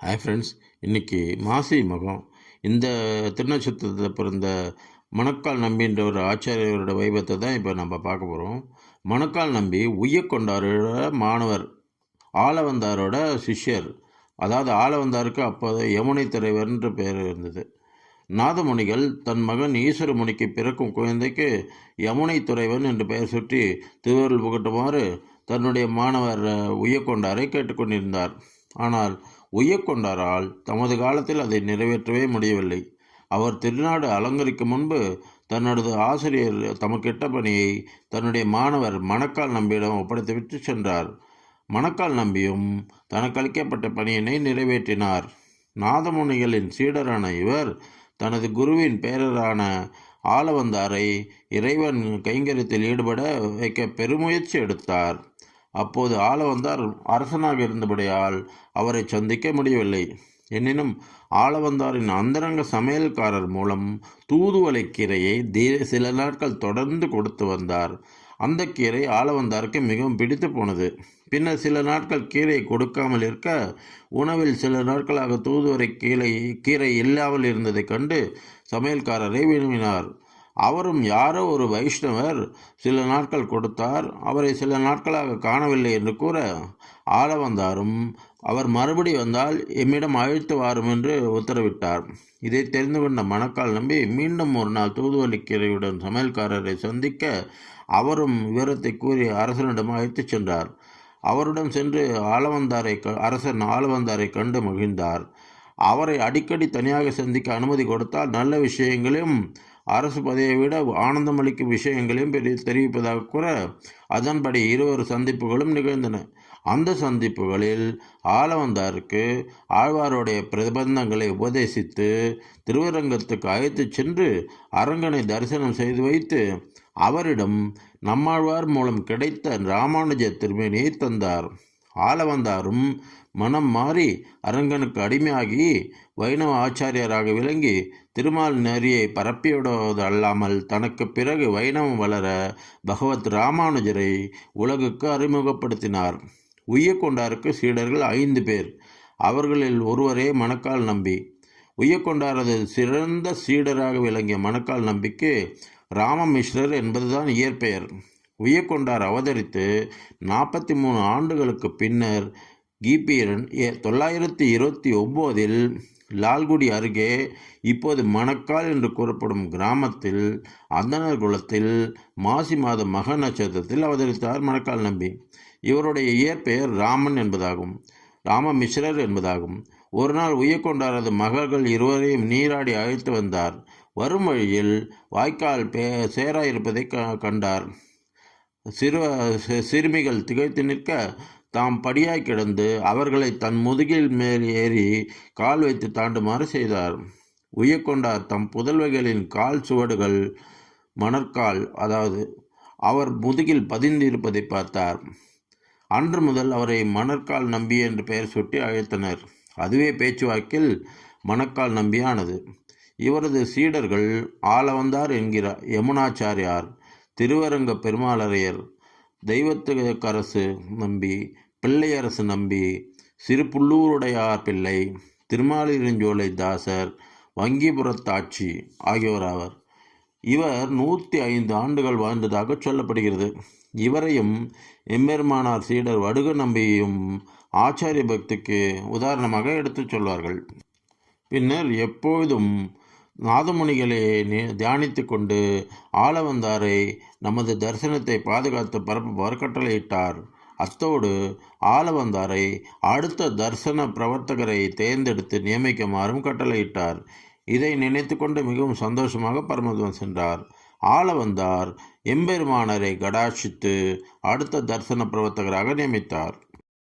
Hi friends இன்றைக்கி மாசி மகம். இந்த திருநட்சத்திரத்தில் பிறந்த மணக்கால் நம்பின்ற ஒரு ஆச்சாரியரோட வைபத்தை தான் இப்போ நம்ம பார்க்க போகிறோம் மணக்கால் நம்பி உய்யக்கொண்டாரோட மாணவர் ஆளவந்தாரோட சிஷ்யர். அதாவது ஆளவந்தாருக்கு அப்போது யமுனை தலைவர்ன்ற பெயர் இருந்தது. நாதமுனிகள் தன் மகன் ஈஸ்வரமுனிக்கு பிறக்கும் குழந்தைக்கு யமுனை துறைவன் என்று பெயர் சுற்றி திருவருள் புகட்டுமாறு தன்னுடைய மாணவர் அஹ், உய்யக்கொண்டாரை கேட்டுக்கொண்டிருந்தார். ஆனால் உய்யக்கொண்டாரால் தமது காலத்தில் அதை நிறைவேற்றவே முடியவில்லை. அவர் திருநாடு அலங்கரிக்கும் முன்பு தன்னோடது ஆசிரியர் தமக்கிட்ட பணியை தன்னுடைய மாணவர் மணக்கால் நம்பியிடம் ஒப்படைத்துவிட்டு சென்றார். மணக்கால் நம்பியும் தனக்கு அளிக்கப்பட்ட பணியினை நிறைவேற்றினார். நாதமுனிகளின் சீடரான இவர் தனது குருவின் பேரரான ஆளவந்தாரை இறைவன் கைங்கரியத்தில் ஈடுபட வைக்க பெருமுயற்சி எடுத்தார். அப்போது ஆளவந்தார் அரசனாக இருந்தபடியால் அவரை சந்திக்க முடியவில்லை. எனினும் ஆளவந்தாரின் அந்தரங்க சமையல்காரர் மூலம் தூதுவளை கீரையை தீ சில நாட்கள் தொடர்ந்து கொடுத்து வந்தார். அந்த கீரை ஆளவந்தாருக்கு மிகவும் பிடித்து போனது. பின்னர் சில நாட்கள் கீரை கொடுக்காமல் இருக்க உணவில் சில நாட்களாக தூதுவரை கீரை கீரை இல்லாமல் இருந்ததைக் கண்டு சமையல்காரரை விரும்பினார். அவரும் யாரோ ஒரு வைஷ்ணவர் சில நாட்கள் கொடுத்தார். அவரை சில நாட்களாக காணவில்லை என்று கூற ஆளவந்தாரும் அவர் மறுபடி வந்தால் எம்மிடம் அழைத்து வாரும் என்று உத்தரவிட்டார். இதை தெரிந்து கொண்ட மணக்கால் நம்பி மீண்டும் ஒரு நாள் தூதுவளிக்கீரையுடன் சமையல்காரரை சந்திக்க அவரும் விவரத்தை கூறி அரசனிடம் அழைத்துச் சென்றார். அவருடன் சென்று ஆளவந்தாரை க- அரசன் ஆளவந்தாரை கண்டு மகிழ்ந்தார். அவரை அடிக்கடி தனியாக சந்திக்க அனுமதி கொடுத்தால் நல்ல விஷயங்களையும் அரசு பதவியை விட ஆனந்தமளிக்கும் விஷயங்களையும் பெரிய தெரிவிப்பதாக கூற அதன்படி இருவர் சந்திப்புகளும் நிகழ்ந்தன. அந்த சந்திப்புகளில் ஆளவந்தாருக்கு ஆழ்வாருடைய பிரபந்தங்களை உபதேசித்து திருவரங்கத்துக்கு அழைத்துச் சென்று அரங்கனை தரிசனம் செய்து வைத்து அவரிடம் நம்மாழ்வார் மூலம் கிடைத்த ராமானுஜ திருமணியை தந்தார். ஆளவந்தாரும் மனம் மாறி அரங்கனுக்கு அடிமையாகி வைணவ ஆச்சாரியராக விளங்கி திருமால் நெறியை பரப்பிவிடுவது அல்லாமல் தனக்கு பிறகு வைணவம் வளர பகவத் ராமானுஜரை உலகுக்கு அறிமுகப்படுத்தினார். உய்யக்கொண்டாருக்கு சீடர்கள் ஐந்து பேர். அவர்களில் ஒருவரே மணக்கால் நம்பி. உய்யக்கொண்டாரது சிறந்த சீடராக விளங்கிய மணக்கால் நம்பிக்கு ராமமிஸ்ரர் என்பதுதான் இயற்பெயர். உயர்கொண்டார் அவதரித்து நாற்பத்தி மூணு ஆண்டுகளுக்கு பின்னர் கிபி தொள்ளாயிரத்தி இருபத்தி ஒம்போதில் லால்குடி அருகே இப்போது மணக்கால் என்று கூறப்படும் கிராமத்தில் அந்தனர் குலத்தில் மாசி மாத மக நட்சத்திரத்தில் அவதரித்தார் மணக்கால் நம்பி. இவருடைய இயற்பெயர் ராமன் என்பதாகும் ராமமிஸ்ரர் என்பதாகும். ஒரு நாள் கொண்டாரது மகள்கள் இருவரையும் நீராடி அழைத்து வந்தார். வரும் வழியில் வாய்க்கால் பே சேராயிருப்பதை க கண்டார். சிறு சிறுமிகள் திகைத்து நிற்க தாம் படியாய் கிடந்து அவர்களை தன் முதுகில் மேல் ஏறி கால் வைத்து தாண்டுமாறு செய்தார். உய்யக்கொண்டார் தம் புதல்வைகளின் கால் சுவடுகள் மணற்கால் அதாவது அவர் முதுகில் பதிந்திருப்பதை பார்த்தார். அன்று முதல் அவரை மணற்கால் நம்பி என்று பெயர் சுட்டி அழைத்தனர். அதுவே பேச்சுவாக்கில் மணக்கால் நம்பியானது. இவரது சீடர்கள் ஆளவந்தார் என்கிறார் யமுனாச்சாரியார். திருவரங்க பெருமாளரையர் தெய்வத்துக்கரசு நம்பி பிள்ளையரசு நம்பி சிறுபுள்ளூருடையார் பிள்ளை திருமாலிருஞ்சோலை தாசர் வங்கிபுரத்தாட்சி ஆகியோர் ஆவர். இவர் நூற்றி ஐந்து ஆண்டுகள் வாழ்ந்ததாக சொல்லப்படுகிறது. இவரையும் எம்பெருமானார் சீடர் வடுக நம்பியையும் ஆச்சாரிய பக்திக்கு உதாரணமாக எடுத்துச் சொல்வார்கள். பின்னர் எப்பொழுதும் நாதமுனிகளை நி- தியானித்து கொண்டு ஆளவந்தாரை நமது தரிசனத்தை பாதுகாத்து பரப்புமாறு கட்டளையிட்டார் அத்தோடு ஆலவந்தாரை அடுத்த தரிசன பிரவர்த்தகரை தேர்ந்தெடுத்து நியமிக்குமாறும் கட்டளையிட்டார். இதை நினைத்து கொண்டு மிகவும் சந்தோஷமாக பரமதுவன் சென்றார். ஆலவந்தார் எம்பெருமானரை கடாட்சித்து அடுத்த தரிசன பிரவர்த்தகராக நியமித்தார்.